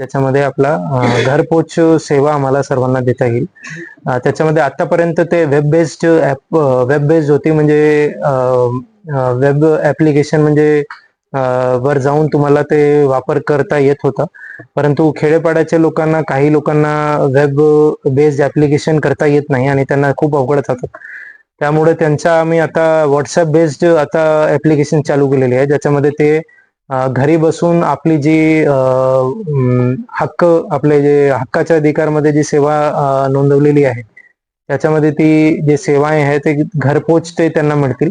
त्याच्यामध्ये आपला घरपोच सेवा आम्हाला सर्वांना देता येईल. त्याच्यामध्ये आतापर्यंत ते web based app web based होती म्हणजे वेब ऍप्लिकेशन म्हणजे वर जाऊन तुम्हाला ते वापर करता येत होता. परंतु खेडेपाड्याच्या लोकांना काही लोकांना वेब बेस्ड ऍप्लिकेशन करता येत नाही आणि त्यांना खूप अवघड जातं. त्यामुळे त्यांचा आम्ही आता व्हॉट्सअप बेस्ड आता ऍप्लिकेशन चालू केलेली आहे. ज्याच्यामध्ये ते घरी बसून आपली जी हक्क आपले जे हक्काच्या अधिकारमध्ये जी सेवा नोंदवलेली आहे त्याच्यामध्ये ती जे सेवा आहे ते घरपोच ते त्यांना मिळतील.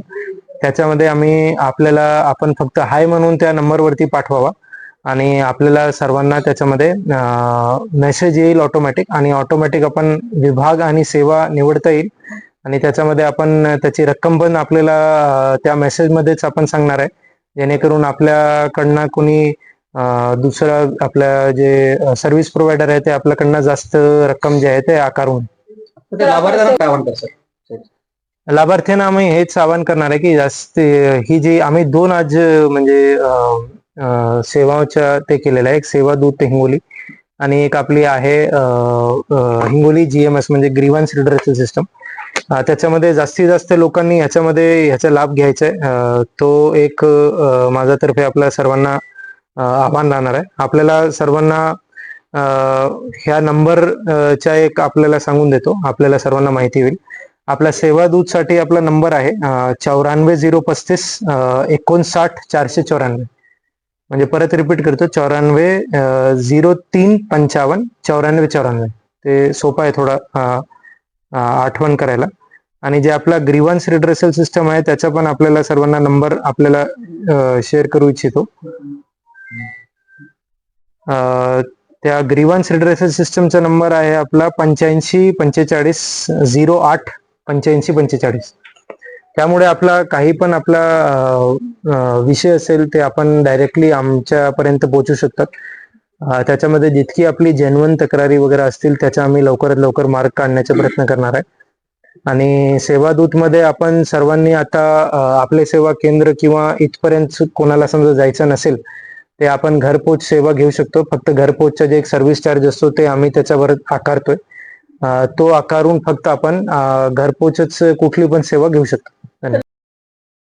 त्याच्यामध्ये आम्ही आपल्याला आपण फक्त हाय म्हणून त्या नंबरवरती पाठवावा आणि आपल्याला सर्वांना त्याच्यामध्ये मेसेज येईल ऑटोमॅटिक आणि ऑटोमॅटिक आपण विभाग आणि सेवा निवडता येईल आणि त्याच्यामध्ये आपण त्याची रक्कम पण आपल्याला त्या मेसेजमध्येच आपण सांगणार आहे. जेणेकरून आपल्याकडनं कोणी दुसरं आपल्या जे सर्व्हिस प्रोव्हायडर आहे ते आपल्याकडनं जास्त रक्कम जे आहे ते आकारून. लाभार्थ्यांना आम्ही हेच आवाहन करणार आहे की जास्त ही जी आम्ही दोन आज म्हणजे सेवाच्या ते केलेलं आहे. एक सेवा दूत हिंगोली आणि एक आपली आहे हिंगोली जीएमएस म्हणजे ग्रीव्हन्स रिडरेशन सिस्टम त्याच्यामध्ये जास्तीत जास्त लोकांनी ह्याच्यामध्ये ह्याचा लाभ घ्यायचा आहे. तो एक अं, माझ्यातर्फे आपल्या सर्वांना आव्हान राहणार आहे. आपल्याला सर्वांना ह्या नंबरच्या एक आपल्याला सांगून देतो. आपल्याला सर्वांना माहिती होईल. आपल्या सेवा दूत साठी आपला नंबर आहे चौऱ्याण्णव झिरो पस्तीस एकोणसाठ चारशे चौऱ्याण्णव. म्हणजे परत रिपीट करतो चौऱ्याण्णव झिरो तीन पंचावन्न चौऱ्याण्णव चौऱ्याण्णव. ते सोपं आहे थोडा आठवण करायला. आणि जे आपला ग्रीव्हन्स रिड्रेसल सिस्टम आहे त्याचा पण आपल्याला सर्वांना नंबर आपल्याला शेअर करू इच्छितो. त्या ग्रीव्हन्स रिड्रेसल सिस्टमचा नंबर आहे आपला पंच्याऐंशी पंचेचाळीस झिरो आठ पंच्याऐंशी पंचेचाळीस. त्यामुळे आपला काही पण आपला विषय असेल ते आपण डायरेक्टली आमच्यापर्यंत पोहोचू शकतात. त्याच्यामध्ये जितकी आपली जेन्युन तक्रारी वगैरे असतील त्याचा आम्ही लवकरात लवकर मार्ग काढण्याचा प्रयत्न करणार आहे. आणि सेवादूत मध्ये आपण सर्वांनी आता आपले सेवा केंद्र किंवा इथपर्यंत कोणाला समजा जायचं नसेल ते आपण घरपोच सेवा घेऊ शकतो. फक्त घरपोचचा जे एक सर्व्हिस चार्ज असतो ते आम्ही त्याच्यावर आकारतोय. तो आकारून फक्त आपण घरपोचच कुठली पण सेवा घेऊ शकतो.